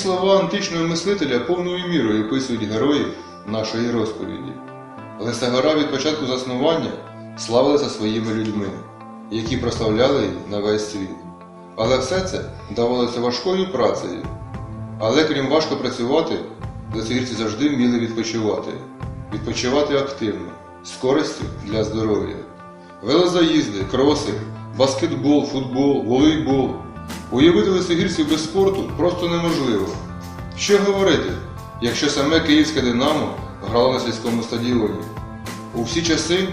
слова античного мислителя повною мірою описують героїв нашої розповіді. Лисагора від початку заснування славилася своїми людьми, які прославляли її на весь світ. Але все це давалося важкою працею. Але крім важко працювати, лисогірці завжди вміли відпочивати. Відпочивати активно, з користю для здоров'я. Велозаїзди, кроси, баскетбол, футбол, волейбол. Уявити лисогірців без спорту просто неможливо. Що говорити, якщо саме київське Динамо грало на сільському стадіоні? У всі часи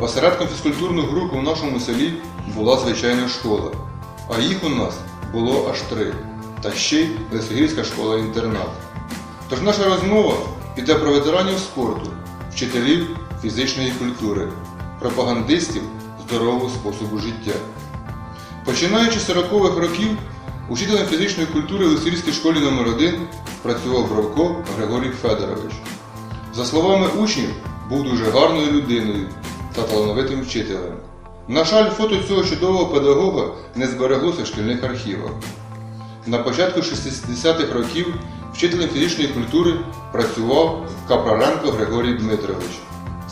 осередком фізкультурних груп у нашому селі була звичайна школа, а їх у нас було аж три, та ще й Лисогірська школа-інтернат. Тож наша розмова піде про ветеранів спорту, вчителів фізичної культури, пропагандистів здорового способу життя. Починаючи з 40-х років, учителем фізичної культури в Лисирській школі номер 1 працював Бровко Григорій Федорович. За словами учнів, був дуже гарною людиною та талановитим вчителем. На жаль, фото цього чудового педагога не збереглося в шкільних архівах. На початку 60-х років вчителем фізичної культури працював Капраренко Григорій Дмитрович.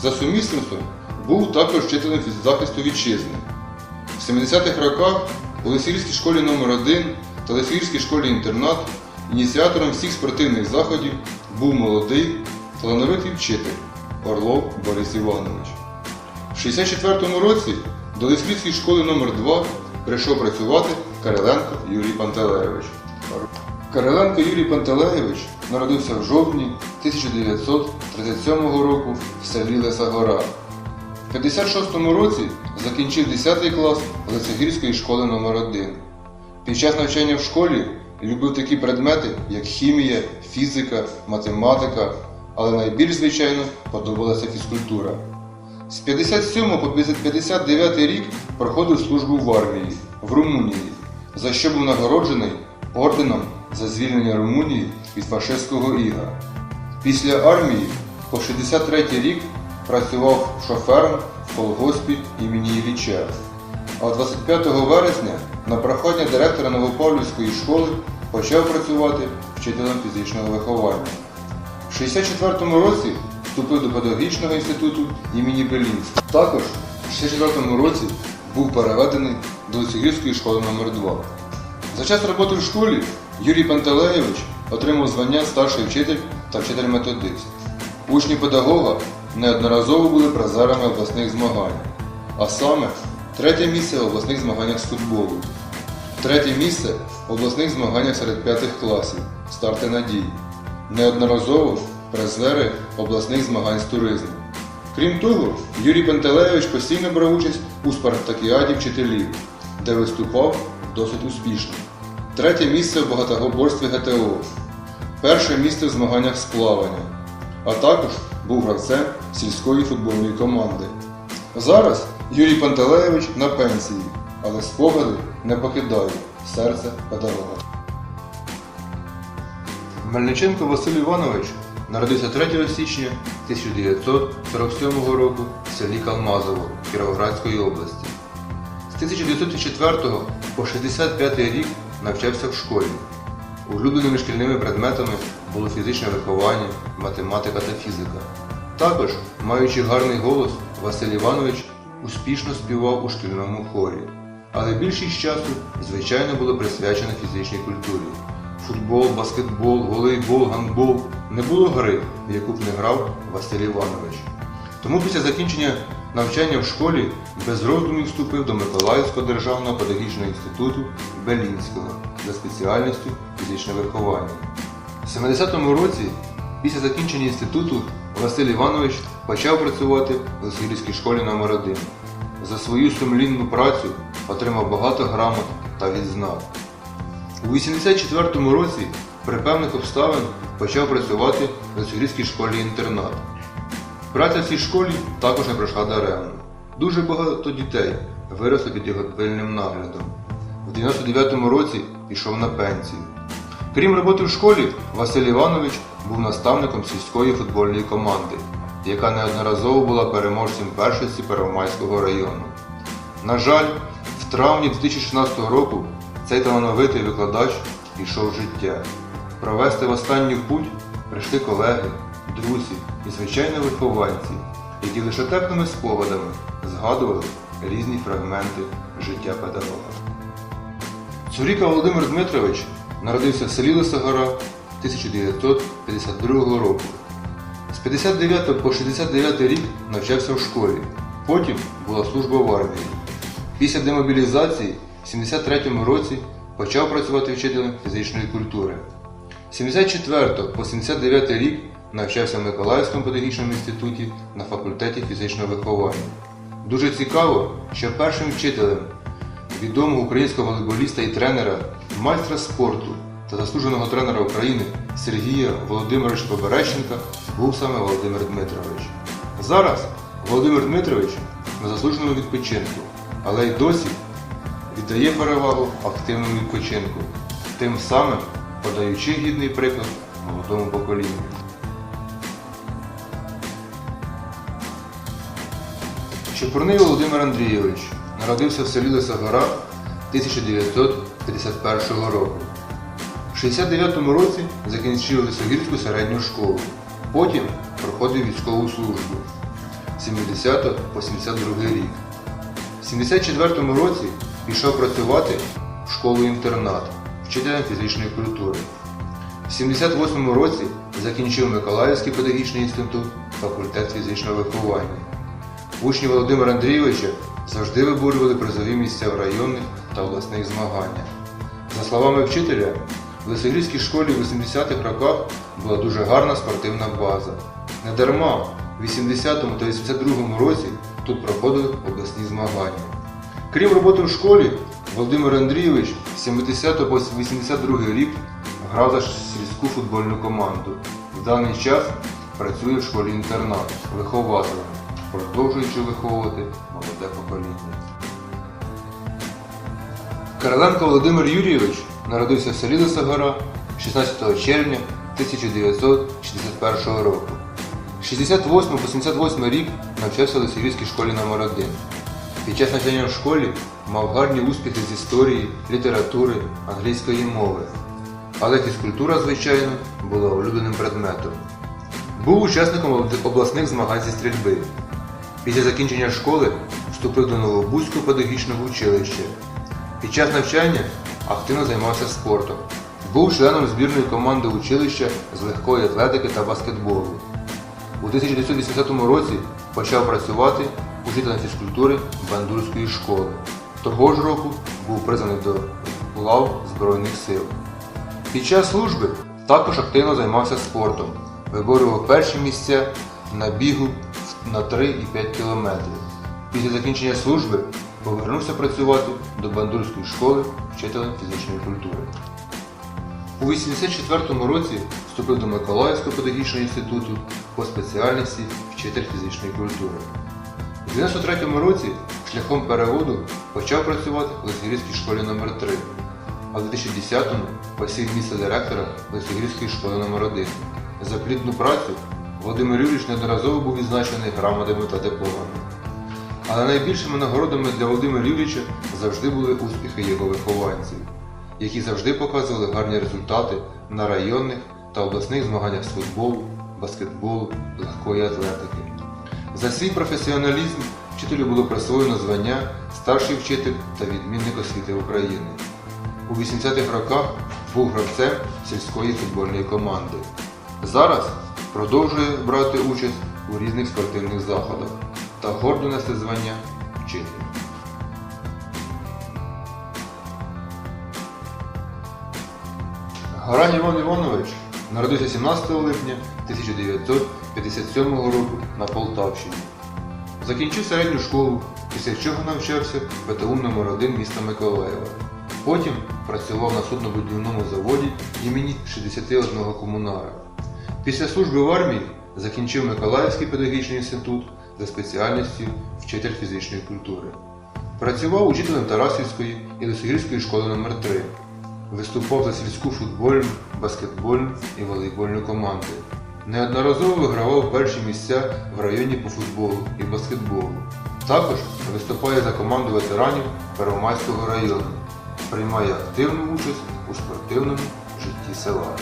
За сумісництвом був також вчителем захисту вітчизни. В 70-х роках у Лисівській школі номер 1 та Лисівській школі-інтернат ініціатором всіх спортивних заходів був молодий, талановитий вчитель Орлов Борис Іванович. В 64-му році до Лисівської школи номер 2 прийшов працювати Кириленко Юрій Пантелеєвич. Кириленко Юрій Пантелеєвич народився в жовтні 1937 року в селі Лесагора. В 56-му році закінчив 10 клас Лисогірської школи номер 1 Під час навчання в школі любив такі предмети, як хімія, фізика, математика, але найбільш, звичайно, подобалася фізкультура. З 57 по 59 рік проходив службу в армії в Румунії, за що був нагороджений орденом за звільнення Румунії від фашистського іга. Після армії по 63 рік працював шофером в колгоспі імені Ілліча. А 25 вересня на прохання директора Новопавлівської школи почав працювати вчителем фізичного виховання. В 64 році вступив до педагогічного інституту імені Белінського. Також в 64 році був переведений до Лисогірської школи номер 2 За час роботи в школі Юрій Пантелеєвич отримав звання старший вчитель та вчитель-методист. Учні педагога неодноразово були призерами обласних змагань, а саме третє місце в обласних змаганнях з футболу, третє місце в обласних змаганнях серед п'ятих класів старти надії, неодноразово призери обласних змагань з туризму. Крім того, Юрій Пантелеєвич постійно брав участь у спартакіаді вчителів, де виступав досить успішно. Третє місце в багатоборстві ГТО, перше місце в змаганнях з плавання, а також був гравцем сільської футбольної команди. Зараз Юрій Пантелеєвич на пенсії, але спогади не покидають серце педагога. Мельниченко Василь Іванович народився 3 січня 1947 року в селі Калмазово Кіровоградської області. З 1904 по 65 рік навчався в школі. Улюбленими шкільними предметами було фізичне виховання, математика та фізика. Також, маючи гарний голос, Василь Іванович успішно співав у шкільному хорі. Але більшість часу, звичайно, було присвячено фізичній культурі. Футбол, баскетбол, волейбол, гандбол не було гри, в яку б не грав Василь Іванович. Тому після закінчення навчання в школі без роздумів вступив до Миколаївського державного педагогічного інституту Белінського за спеціальністю фізичне виховання. У 70-му році, після закінчення інституту, Василь Іванович почав працювати в Лисогірській школі номер 1 За свою сумлінну працю отримав багато грамот та відзнак. У 84-му році при певних обставин почав працювати в Лисогірській школі-інтернат. Праця в цій школі також не пройшла даремно. Дуже багато дітей виросли під його пильним наглядом. В 99-му році пішов на пенсію. Крім роботи в школі, Василь Іванович був наставником сільської футбольної команди, яка неодноразово була переможцем першості Первомайського району. На жаль, в травні 2016 року цей талановитий викладач пішов в життя. Провести в останню путь прийшли колеги, друзі і, звичайно, вихованці, які лише теплими спогадами згадували різні фрагменти життя педагога. Цуріка Володимир Дмитрович народився в селі Лисогора 1952 року. З 59 по 69 рік навчався в школі, потім була служба в армії. Після демобілізації в 73 році почав працювати вчителем фізичної культури. З 74 по 79 рік навчався в Миколаївському педагогічному інституті на факультеті фізичного виховання. Дуже цікаво, що першим вчителем відомого українського волейболіста і тренера, майстра спорту та заслуженого тренера України Сергія Володимировича Поберещенка був саме Володимир Дмитрович. Зараз Володимир Дмитрович на заслуженому відпочинку, але й досі віддає перевагу активному відпочинку, тим самим подаючи гідний приклад молодому поколінню. Чепурний Володимир Андрійович народився в селі Лисогора 1951 року. В 69-му році закінчив Лисогірську середню школу. Потім проходив військову службу з 70 по 72 рік. В 74-му році пішов працювати в школу-інтернат вчителем фізичної культури. В 78-му році закінчив Миколаївський педагогічний інститут, факультет фізичного виховання. Учні Володимира Андрійовича завжди виборювали призові місця в районних та обласних змаганнях. За словами вчителя, в Лисогірській школі в 80-х роках була дуже гарна спортивна база. Недарма в 80-му та 82-му році тут проходили обласні змагання. Крім роботи в школі, Володимир Андрійович з 70 по 82 рік грав за сільську футбольну команду. В даний час працює в школі-інтернат вихователем, продовжуючи виховувати молоде покоління. Кириленко Володимир Юрійович народився в селі Лисогора 16 червня 1961 року. 68-88 рік навчався в Лисогірській школі номер 1 Під час навчання в школі мав гарні успіхи з історії, літератури, англійської мови. Але фізкультура, звичайно, була улюбленим предметом. Був учасником обласних змагань зі стрільби. Після закінчення школи вступив до Новобузького педагогічного училища. Під час навчання активно займався спортом. Був членом збірної команди училища з легкої атлетики та баскетболу. У 1980 році почав працювати учителем фізкультури Бандурської школи. Того ж року був призваний до лав Збройних сил. Під час служби також активно займався спортом, виборював перші місця на бігу на 3 і 5 кілометрів. Після закінчення служби повернувся працювати до Бандурської школи вчителем фізичної культури. У 1984 році вступив до Миколаївського педагогічного інституту по спеціальності вчитель фізичної культури. У 1993 році шляхом переводу почав працювати в Лисогірській школі номер 3 а в 2010-му посів місце директора Лисогірської школи номер 1 За плідну працю Володимир Юрійович неодноразово був відзначений грамотами та дипломами. Але найбільшими нагородами для Володимира Юрійовича завжди були успіхи його вихованців, які завжди показували гарні результати на районних та обласних змаганнях з футболу, баскетболу, легкої атлетики. За свій професіоналізм вчителю було присвоєно звання старший вчитель та відмінник освіти України. У 80-х роках був гравцем сільської футбольної команди. Зараз продовжує брати участь у різних спортивних заходах та гордо нести звання вчителя. Гарань Іван Іванович народився 17 липня 1957 року на Полтавщині. Закінчив середню школу, після чого навчався в ПТУ номер 1 міста Миколаєва. Потім працював на суднобудівному заводі імені 61 комунара. Після служби в армії закінчив Миколаївський педагогічний інститут за спеціальністю вчитель фізичної культури. Працював учителем Тарасівської і Лисогірської школи номер 3 Виступав за сільську футбольну, баскетбольну і волейбольну команди. Неодноразово вигравав перші місця в районі по футболу і баскетболу. Також виступає за команду ветеранів Первомайського району. приймає активну участь у спортивному житті села.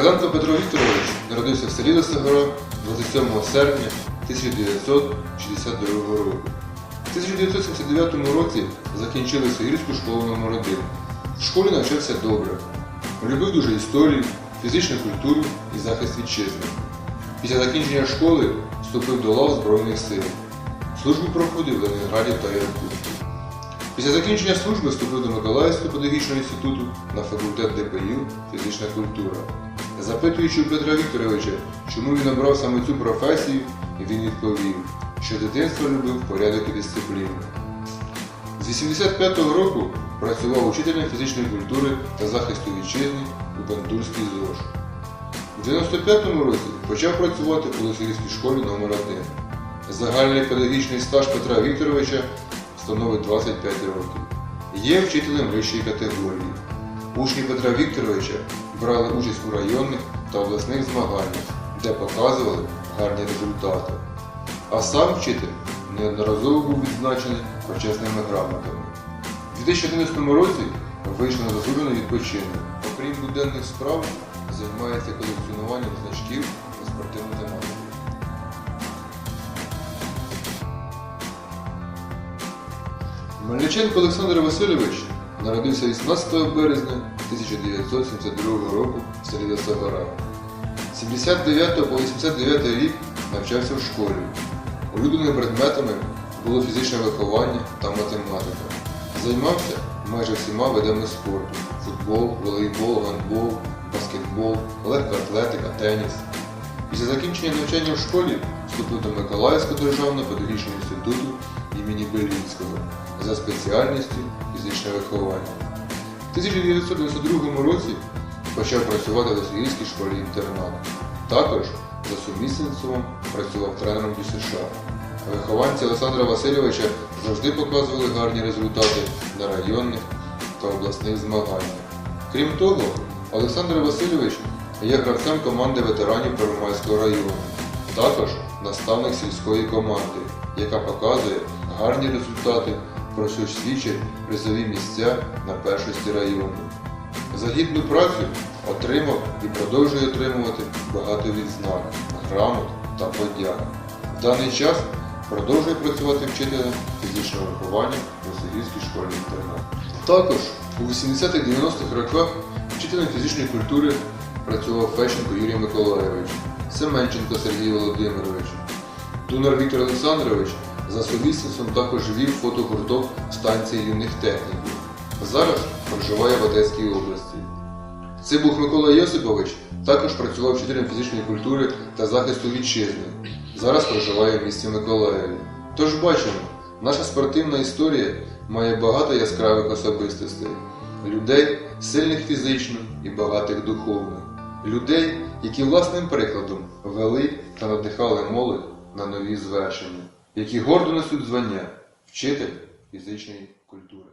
Кириленко Петро Вікторович народився в селі Лисогора 27 серпня 1962 року. В 1979 році закінчили Согірську школу номер 1 В школі навчався добре. Любив дуже історію, фізичну культуру і захист вітчизни. Після закінчення школи вступив до лав Збройних сил. Службу проходив в Ленінграді та Іркутську. Після закінчення служби вступив до Миколаївського педагогічного інституту на факультет ДПЮ фізична культура. Запитуючи Петра Вікторовича, чому він обрав саме цю професію, він відповів, що з дитинства любив порядок і дисципліну. З 85-го року працював учителем фізичної культури та захисту вітчизни у Бандурській ЗОЖ. У 95-му році почав працювати у Лисогірській школі номер 1 Загальний педагогічний стаж Петра Вікторовича становить 25 років. Є вчителем вищої категорії. Учні Петра Вікторовича брали участь у районних та обласних змаганнях, де показували гарні результати. А сам вчитель неодноразово був відзначений почесними грамотами. У 2011 році вийшов на заслужений відпочинок. Окрім буденних справ, займається колекціонуванням значків на спортивну тематику. Мельниченко Олександр Васильович народився 18 березня 1972 року в селі Лисогора. З 79 по 89 рік навчався в школі. Улюбленими предметами було фізичне виховання та математика. Займався майже всіма видами спорту: футбол, волейбол, гандбол, баскетбол, легка атлетика, теніс. Після закінчення навчання в школі вступив до Миколаївського державного педагогічного інституту імені Белінського за спеціальністю фізичне виховання. В 1992 році почав працювати в Лисогірській школі інтернат. Також за сумісництвом працював тренером ДЮСШ. Вихованці Олександра Васильовича завжди показували гарні результати на районних та обласних змаганнях. Крім того, Олександр Васильович є гравцем команди ветеранів Первомайського району, також наставник сільської команди, яка показує гарні результати, про що свідчать призові місця на першості району. За гідну працю отримав і продовжує отримувати багато відзнак, грамот та подяк. В даний час продовжує працювати вчителем фізичного виховання в Василівській школі інтернат. Також у 80-х-90-х роках вчителем фізичної культури працював Фещенко Юрій Миколайович, Семенченко Сергій Володимирович. Дунар Віктор Олександрович за сумісництвом також вів фотогурток станції юних техніків. Зараз проживає в Одеській області. Цибух Микола Йосипович також працював вчителем фізичної культури та захисту вітчизни. Зараз проживає в місті Миколаєві. Тож бачимо, наша спортивна історія має багато яскравих особистостей, людей сильних фізично і багатих духовно, людей, які власним прикладом вели та надихали молодь на нові звершення, які гордо несуть звання вчитель фізичної культури.